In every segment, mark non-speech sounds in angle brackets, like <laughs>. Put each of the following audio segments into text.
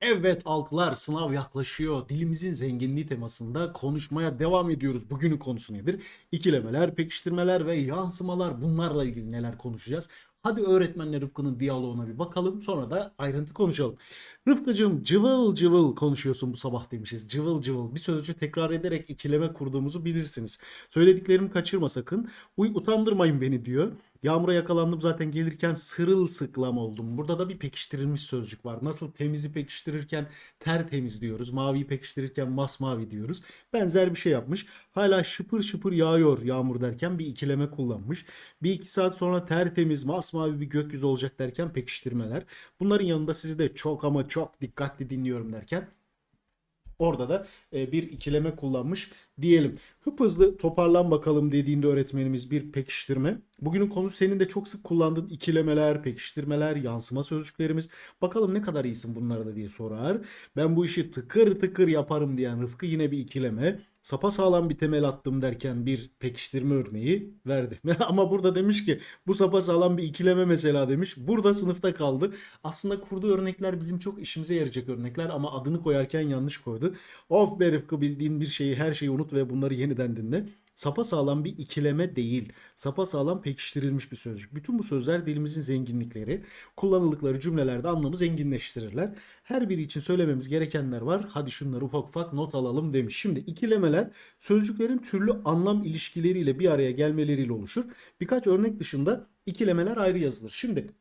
Evet altılar sınav yaklaşıyor. Dilimizin zenginliği temasında konuşmaya devam ediyoruz. Bugünün konusu nedir? İkilemeler, pekiştirmeler ve yansımalar bunlarla ilgili neler konuşacağız? Hadi öğretmenle Rıfkı'nın diyaloğuna bir bakalım sonra da ayrıntı konuşalım. Rıfkı'cığım cıvıl cıvıl konuşuyorsun bu sabah demişiz. Cıvıl cıvıl bir sözcüğü tekrar ederek ikileme kurduğumuzu bilirsiniz. Söylediklerimi kaçırma sakın. Uy utandırmayın beni diyor. Yağmura yakalandım zaten gelirken sırılsıklam oldum. Burada da bir pekiştirilmiş sözcük var. Nasıl temizi pekiştirirken tertemiz diyoruz. Maviyi pekiştirirken masmavi diyoruz. Benzer bir şey yapmış. Hala şıpır şıpır yağıyor yağmur derken bir ikileme kullanmış. Bir iki saat sonra tertemiz masmavi bir gökyüzü olacak derken pekiştirmeler. Bunların yanında sizi de çok ama çok dikkatli dinliyorum derken Orada da e, bir ikileme kullanmış diyelim. Hıp hızlı toparlan bakalım dediğinde öğretmenimiz bir pekiştirme. Bugünün konusu senin de çok sık kullandığın ikilemeler, pekiştirmeler, yansıma sözcüklerimiz. Bakalım ne kadar iyisin bunlarda diye sorar. Ben bu işi tıkır tıkır yaparım diyen Rıfkı yine bir ikileme. Sapa sağlam bir temel attım derken bir pekiştirme örneği verdi. <laughs> Ama burada demiş ki bu sapa sağlam bir ikileme mesela demiş. Burada sınıfta kaldı. Aslında kurduğu örnekler bizim çok işimize yarayacak örnekler ama adını koyarken yanlış koydu. Of be Rıfkı bildiğin bir şeyi her şeyi unut ve bunları yeniden dinle. Sapa sağlam bir ikileme değil. Sapa sağlam pekiştirilmiş bir sözcük. Bütün bu sözler dilimizin zenginlikleri. Kullanıldıkları cümlelerde anlamı zenginleştirirler. Her biri için söylememiz gerekenler var. Hadi şunları ufak ufak not alalım demiş. Şimdi ikilemeler sözcüklerin türlü anlam ilişkileriyle bir araya gelmeleriyle oluşur. Birkaç örnek dışında ikilemeler ayrı yazılır. Şimdi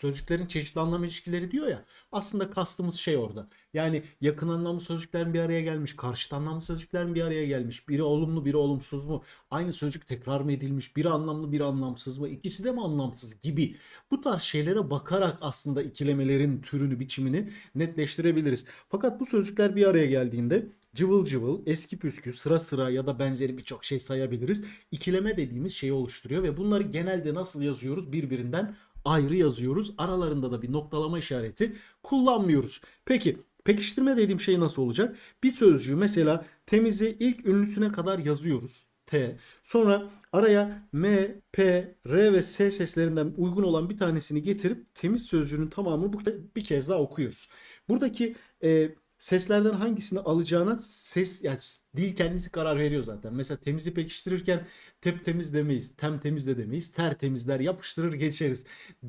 sözcüklerin çeşitli anlam ilişkileri diyor ya. Aslında kastımız şey orada. Yani yakın anlamlı sözcüklerin bir araya gelmiş, karşıt anlamlı sözcüklerin bir araya gelmiş. Biri olumlu, biri olumsuz mu? Aynı sözcük tekrar mı edilmiş? Biri anlamlı, biri anlamsız mı? İkisi de mi anlamsız gibi. Bu tarz şeylere bakarak aslında ikilemelerin türünü, biçimini netleştirebiliriz. Fakat bu sözcükler bir araya geldiğinde cıvıl cıvıl, eski püskü, sıra sıra ya da benzeri birçok şey sayabiliriz. İkileme dediğimiz şeyi oluşturuyor ve bunları genelde nasıl yazıyoruz? Birbirinden ayrı yazıyoruz. Aralarında da bir noktalama işareti kullanmıyoruz. Peki pekiştirme dediğim şey nasıl olacak? Bir sözcüğü mesela temizi ilk ünlüsüne kadar yazıyoruz. T. Sonra araya M, P, R ve S seslerinden uygun olan bir tanesini getirip temiz sözcüğünün tamamını bir kez daha okuyoruz. Buradaki e, seslerden hangisini alacağına ses yani dil kendisi karar veriyor zaten. Mesela temizi pekiştirirken tep temiz demeyiz, tem temiz de demeyiz, ter temizler yapıştırır geçeriz.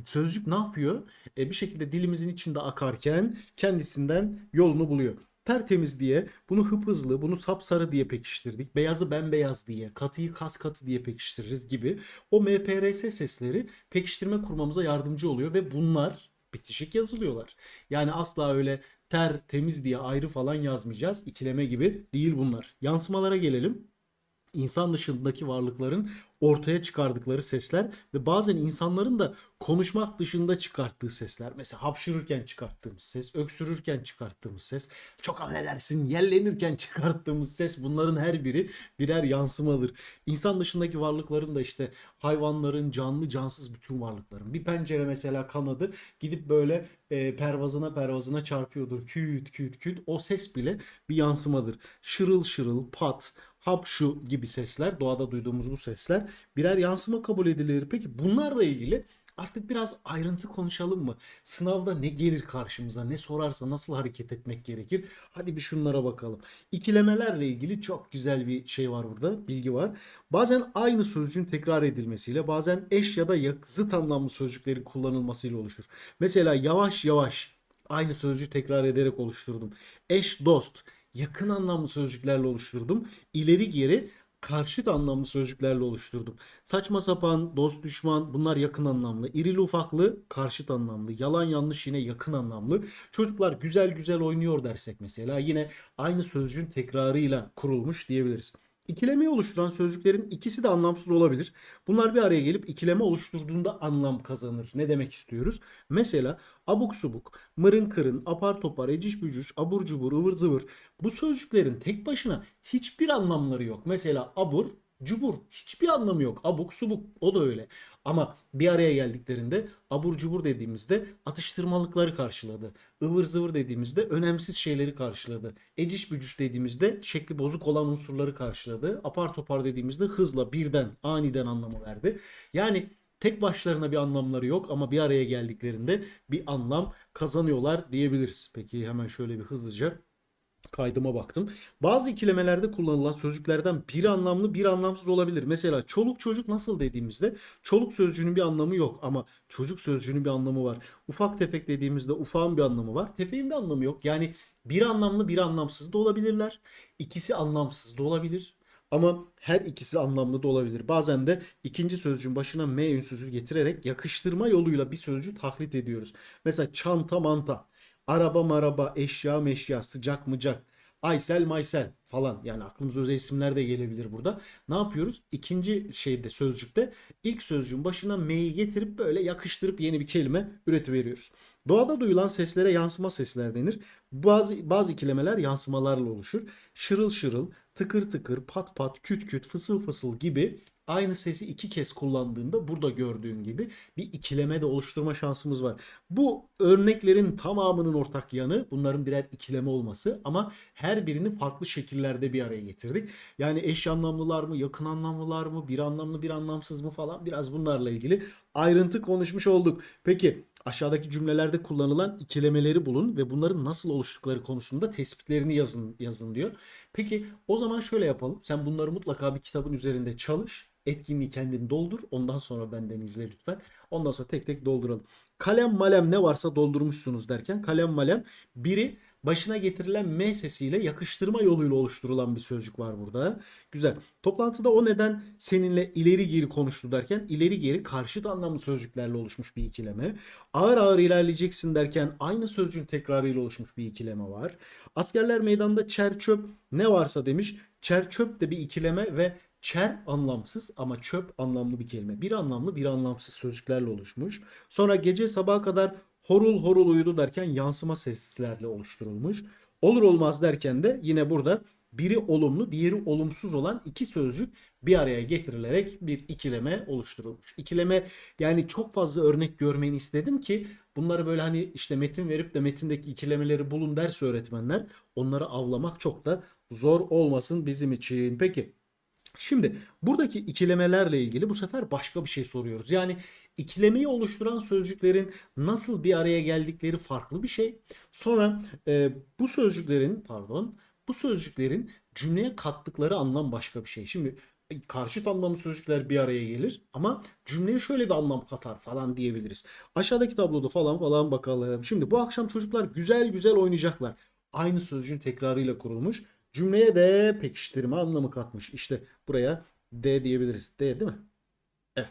Sözcük ne yapıyor? E, bir şekilde dilimizin içinde akarken kendisinden yolunu buluyor. Tertemiz diye bunu hıp hızlı, bunu sapsarı diye pekiştirdik. Beyazı bembeyaz diye, katıyı kas katı diye pekiştiririz gibi. O MPRS sesleri pekiştirme kurmamıza yardımcı oluyor ve bunlar bitişik yazılıyorlar. Yani asla öyle ter, temiz diye ayrı falan yazmayacağız. İkileme gibi değil bunlar. Yansımalara gelelim. İnsan dışındaki varlıkların ortaya çıkardıkları sesler ve bazen insanların da konuşmak dışında çıkarttığı sesler. Mesela hapşırırken çıkarttığımız ses, öksürürken çıkarttığımız ses, çok affedersin yellenirken çıkarttığımız ses bunların her biri birer yansımadır. İnsan dışındaki varlıkların da işte hayvanların, canlı cansız bütün varlıkların. Bir pencere mesela kanadı gidip böyle e, pervazına pervazına çarpıyordur. Küt küt küt o ses bile bir yansımadır. Şırıl şırıl, pat, hapşu gibi sesler, doğada duyduğumuz bu sesler birer yansıma kabul edilir. Peki bunlarla ilgili artık biraz ayrıntı konuşalım mı? Sınavda ne gelir karşımıza, ne sorarsa nasıl hareket etmek gerekir? Hadi bir şunlara bakalım. İkilemelerle ilgili çok güzel bir şey var burada, bilgi var. Bazen aynı sözcüğün tekrar edilmesiyle, bazen eş ya da zıt anlamlı sözcüklerin kullanılmasıyla oluşur. Mesela yavaş yavaş aynı sözcüğü tekrar ederek oluşturdum. Eş dost yakın anlamlı sözcüklerle oluşturdum. İleri geri karşıt anlamlı sözcüklerle oluşturdum. Saçma sapan, dost düşman bunlar yakın anlamlı. İrili ufaklı karşıt anlamlı. Yalan yanlış yine yakın anlamlı. Çocuklar güzel güzel oynuyor dersek mesela yine aynı sözcüğün tekrarıyla kurulmuş diyebiliriz. İkilemeyi oluşturan sözcüklerin ikisi de anlamsız olabilir. Bunlar bir araya gelip ikileme oluşturduğunda anlam kazanır. Ne demek istiyoruz? Mesela abuk subuk, mırın kırın, apar topar, eciş bücüş, abur cubur, ıvır zıvır. Bu sözcüklerin tek başına hiçbir anlamları yok. Mesela abur Cubur hiçbir anlamı yok. Abuk subuk o da öyle. Ama bir araya geldiklerinde abur cubur dediğimizde atıştırmalıkları karşıladı. Ivır zıvır dediğimizde önemsiz şeyleri karşıladı. Eciş bücüş dediğimizde şekli bozuk olan unsurları karşıladı. Apar topar dediğimizde hızla birden aniden anlamı verdi. Yani tek başlarına bir anlamları yok ama bir araya geldiklerinde bir anlam kazanıyorlar diyebiliriz. Peki hemen şöyle bir hızlıca kaydıma baktım. Bazı ikilemelerde kullanılan sözcüklerden biri anlamlı bir anlamsız olabilir. Mesela çoluk çocuk nasıl dediğimizde çoluk sözcüğünün bir anlamı yok ama çocuk sözcüğünün bir anlamı var. Ufak tefek dediğimizde ufağın bir anlamı var. Tefeğin bir anlamı yok. Yani bir anlamlı bir anlamsız da olabilirler. İkisi anlamsız da olabilir. Ama her ikisi anlamlı da olabilir. Bazen de ikinci sözcüğün başına M ünsüzü getirerek yakıştırma yoluyla bir sözcüğü taklit ediyoruz. Mesela çanta manta, araba maraba, eşya meşya, sıcak mıcak, Aysel Maysel falan yani aklımıza özel isimler de gelebilir burada. Ne yapıyoruz? İkinci şeyde sözcükte ilk sözcüğün başına M'yi getirip böyle yakıştırıp yeni bir kelime üretiveriyoruz. Doğada duyulan seslere yansıma sesler denir. Bazı bazı kelimeler yansımalarla oluşur. Şırıl şırıl, tıkır tıkır, pat pat, küt küt, fısıl fısıl gibi aynı sesi iki kez kullandığında burada gördüğün gibi bir ikileme de oluşturma şansımız var. Bu örneklerin tamamının ortak yanı bunların birer ikileme olması ama her birini farklı şekillerde bir araya getirdik. Yani eş anlamlılar mı, yakın anlamlılar mı, bir anlamlı bir anlamsız mı falan biraz bunlarla ilgili ayrıntı konuşmuş olduk. Peki aşağıdaki cümlelerde kullanılan ikilemeleri bulun ve bunların nasıl oluştukları konusunda tespitlerini yazın yazın diyor. Peki o zaman şöyle yapalım. Sen bunları mutlaka bir kitabın üzerinde çalış. Etkinliği kendin doldur. Ondan sonra benden izle lütfen. Ondan sonra tek tek dolduralım. Kalem malem ne varsa doldurmuşsunuz derken kalem malem biri başına getirilen M sesiyle yakıştırma yoluyla oluşturulan bir sözcük var burada. Güzel. Toplantıda o neden seninle ileri geri konuştu derken ileri geri karşıt anlamlı sözcüklerle oluşmuş bir ikileme. Ağır ağır ilerleyeceksin derken aynı sözcüğün tekrarıyla oluşmuş bir ikileme var. Askerler meydanda çer çöp ne varsa demiş. Çer çöp de bir ikileme ve Çer anlamsız ama çöp anlamlı bir kelime. Bir anlamlı bir anlamsız sözcüklerle oluşmuş. Sonra gece sabaha kadar horul horul uyudu derken yansıma seslerle oluşturulmuş. Olur olmaz derken de yine burada biri olumlu diğeri olumsuz olan iki sözcük bir araya getirilerek bir ikileme oluşturulmuş. İkileme yani çok fazla örnek görmeni istedim ki bunları böyle hani işte metin verip de metindeki ikilemeleri bulun derse öğretmenler onları avlamak çok da zor olmasın bizim için. Peki Şimdi buradaki ikilemelerle ilgili bu sefer başka bir şey soruyoruz. Yani ikilemeyi oluşturan sözcüklerin nasıl bir araya geldikleri farklı bir şey. Sonra e, bu sözcüklerin pardon bu sözcüklerin cümleye kattıkları anlam başka bir şey. Şimdi e, karşıt anlamlı sözcükler bir araya gelir ama cümleye şöyle bir anlam katar falan diyebiliriz. Aşağıdaki tabloda falan falan bakalım. Şimdi bu akşam çocuklar güzel güzel oynayacaklar. Aynı sözcüğün tekrarıyla kurulmuş. Cümleye de pekiştirme anlamı katmış. İşte buraya D diyebiliriz. D değil mi? Evet.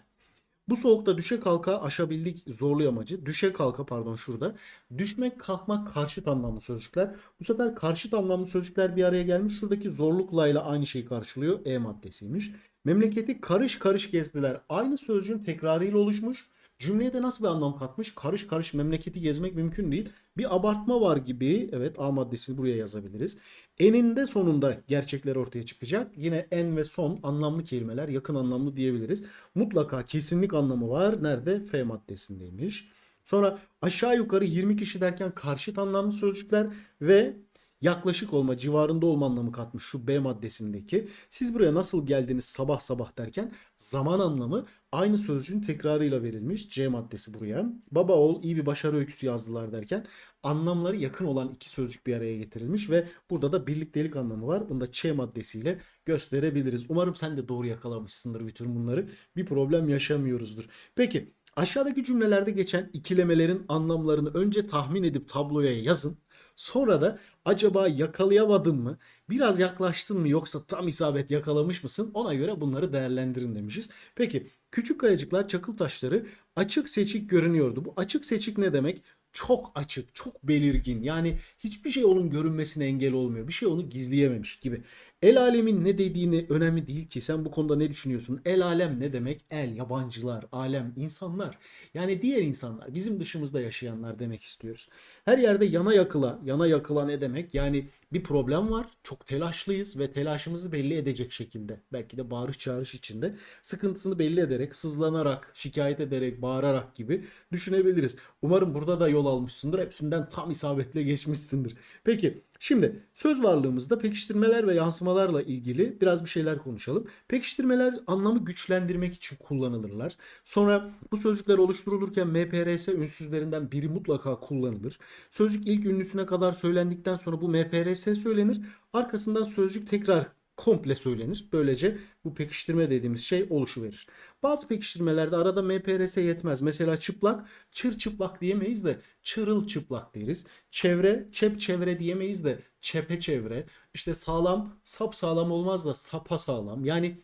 Bu soğukta düşe kalka aşabildik zorlu amacı. Düşe kalka pardon şurada. Düşmek kalkmak karşıt anlamlı sözcükler. Bu sefer karşıt anlamlı sözcükler bir araya gelmiş. Şuradaki zorlukla ile aynı şeyi karşılıyor. E maddesiymiş. Memleketi karış karış gezdiler. Aynı sözcüğün tekrarıyla oluşmuş. Cümleye de nasıl bir anlam katmış? Karış karış memleketi gezmek mümkün değil. Bir abartma var gibi. Evet A maddesini buraya yazabiliriz. Eninde sonunda gerçekler ortaya çıkacak. Yine en ve son anlamlı kelimeler yakın anlamlı diyebiliriz. Mutlaka kesinlik anlamı var. Nerede? F maddesindeymiş. Sonra aşağı yukarı 20 kişi derken karşıt anlamlı sözcükler ve yaklaşık olma, civarında olma anlamı katmış şu B maddesindeki. Siz buraya nasıl geldiniz sabah sabah derken zaman anlamı aynı sözcüğün tekrarıyla verilmiş. C maddesi buraya. Baba oğul iyi bir başarı öyküsü yazdılar derken anlamları yakın olan iki sözcük bir araya getirilmiş ve burada da birliktelik anlamı var. Bunu da Ç maddesiyle gösterebiliriz. Umarım sen de doğru yakalamışsındır bütün bunları. Bir problem yaşamıyoruzdur. Peki aşağıdaki cümlelerde geçen ikilemelerin anlamlarını önce tahmin edip tabloya yazın. Sonra da acaba yakalayamadın mı? Biraz yaklaştın mı yoksa tam isabet yakalamış mısın? Ona göre bunları değerlendirin demişiz. Peki küçük kayacıklar çakıl taşları açık seçik görünüyordu. Bu açık seçik ne demek? Çok açık, çok belirgin. Yani hiçbir şey onun görünmesine engel olmuyor. Bir şey onu gizleyememiş gibi. El alemin ne dediğini önemli değil ki. Sen bu konuda ne düşünüyorsun? El alem ne demek? El, yabancılar, alem, insanlar. Yani diğer insanlar, bizim dışımızda yaşayanlar demek istiyoruz. Her yerde yana yakıla, yana yakıla ne demek? Yani bir problem var. Çok telaşlıyız ve telaşımızı belli edecek şekilde. Belki de bağırış çağırış içinde. Sıkıntısını belli ederek, sızlanarak, şikayet ederek, bağırarak gibi düşünebiliriz. Umarım burada da yol almışsındır. Hepsinden tam isabetle geçmişsindir. Peki Şimdi söz varlığımızda pekiştirmeler ve yansımalarla ilgili biraz bir şeyler konuşalım. Pekiştirmeler anlamı güçlendirmek için kullanılırlar. Sonra bu sözcükler oluşturulurken MPRS ünsüzlerinden biri mutlaka kullanılır. Sözcük ilk ünlüsüne kadar söylendikten sonra bu MPRS söylenir. Arkasından sözcük tekrar komple söylenir. Böylece bu pekiştirme dediğimiz şey oluşuverir. Bazı pekiştirmelerde arada MPRS yetmez. Mesela çıplak, çır çıplak diyemeyiz de çırıl çıplak deriz. Çevre, çep çevre diyemeyiz de çepe çevre. İşte sağlam, sap sağlam olmaz da sapa sağlam. Yani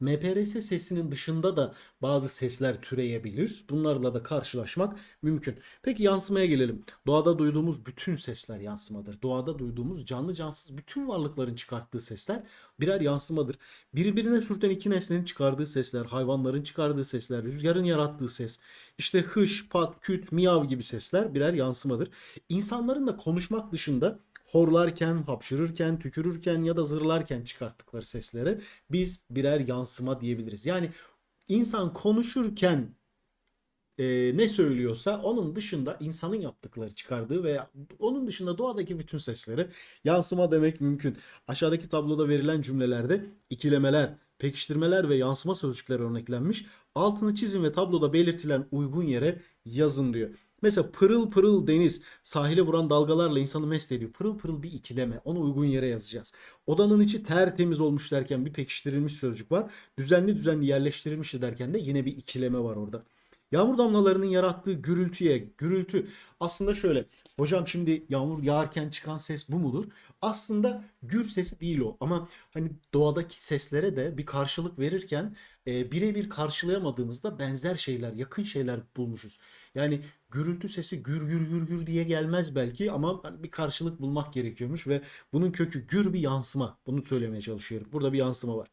MPRS sesinin dışında da bazı sesler türeyebilir. Bunlarla da karşılaşmak mümkün. Peki yansımaya gelelim. Doğada duyduğumuz bütün sesler yansımadır. Doğada duyduğumuz canlı cansız bütün varlıkların çıkarttığı sesler birer yansımadır. Birbirine sürten iki nesnenin çıkardığı sesler, hayvanların çıkardığı sesler, rüzgarın yarattığı ses, işte hış, pat, küt, miyav gibi sesler birer yansımadır. İnsanların da konuşmak dışında horlarken, hapşırırken, tükürürken ya da zırlarken çıkarttıkları seslere biz birer yansıma diyebiliriz. Yani insan konuşurken e, ne söylüyorsa onun dışında insanın yaptıkları çıkardığı veya onun dışında doğadaki bütün sesleri yansıma demek mümkün. Aşağıdaki tabloda verilen cümlelerde ikilemeler, pekiştirmeler ve yansıma sözcükleri örneklenmiş. Altını çizin ve tabloda belirtilen uygun yere yazın diyor. Mesela pırıl pırıl deniz sahile vuran dalgalarla insanı mest ediyor. Pırıl pırıl bir ikileme. Onu uygun yere yazacağız. Odanın içi tertemiz olmuş derken bir pekiştirilmiş sözcük var. Düzenli düzenli yerleştirilmiş derken de yine bir ikileme var orada. Yağmur damlalarının yarattığı gürültüye, gürültü aslında şöyle. Hocam şimdi yağmur yağarken çıkan ses bu mudur? Aslında gür sesi değil o ama hani doğadaki seslere de bir karşılık verirken e, birebir karşılayamadığımızda benzer şeyler, yakın şeyler bulmuşuz. Yani gürültü sesi gür gür gür gür diye gelmez belki ama hani bir karşılık bulmak gerekiyormuş ve bunun kökü gür bir yansıma. Bunu söylemeye çalışıyorum. Burada bir yansıma var.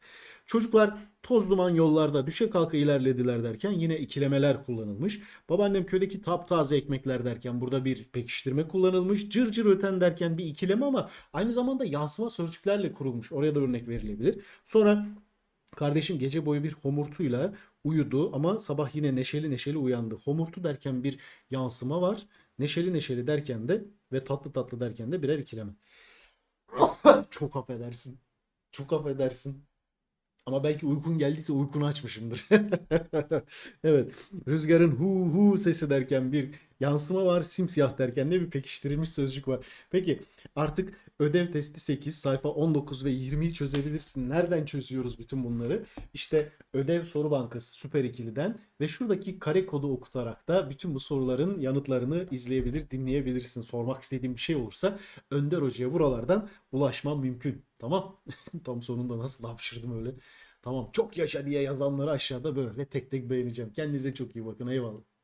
Çocuklar toz duman yollarda düşe kalka ilerlediler derken yine ikilemeler kullanılmış. Babaannem köydeki taptaze ekmekler derken burada bir pekiştirme kullanılmış. Cır cır öten derken bir ikileme ama aynı zamanda yansıma sözcüklerle kurulmuş. Oraya da örnek verilebilir. Sonra Kardeşim gece boyu bir homurtuyla uyudu ama sabah yine neşeli neşeli uyandı. Homurtu derken bir yansıma var. Neşeli neşeli derken de ve tatlı tatlı derken de birer ikileme. Çok affedersin. Çok affedersin. Ama belki uykun geldiyse uykunu açmışımdır. <laughs> Evet. Rüzgarın hu hu sesi derken bir yansıma var. Simsiyah derken de bir pekiştirilmiş sözcük var. Peki artık ödev testi 8 sayfa 19 ve 20'yi çözebilirsin. Nereden çözüyoruz bütün bunları? İşte ödev soru bankası Süper ikiliden ve şuradaki kare kodu okutarak da bütün bu soruların yanıtlarını izleyebilir, dinleyebilirsin. Sormak istediğin bir şey olursa Önder Hoca'ya buralardan ulaşman mümkün. Tamam? <laughs> Tam sonunda nasıl hapşırdım öyle. Tamam çok yaşa diye yazanları aşağıda böyle tek tek beğeneceğim. Kendinize çok iyi bakın. Eyvallah.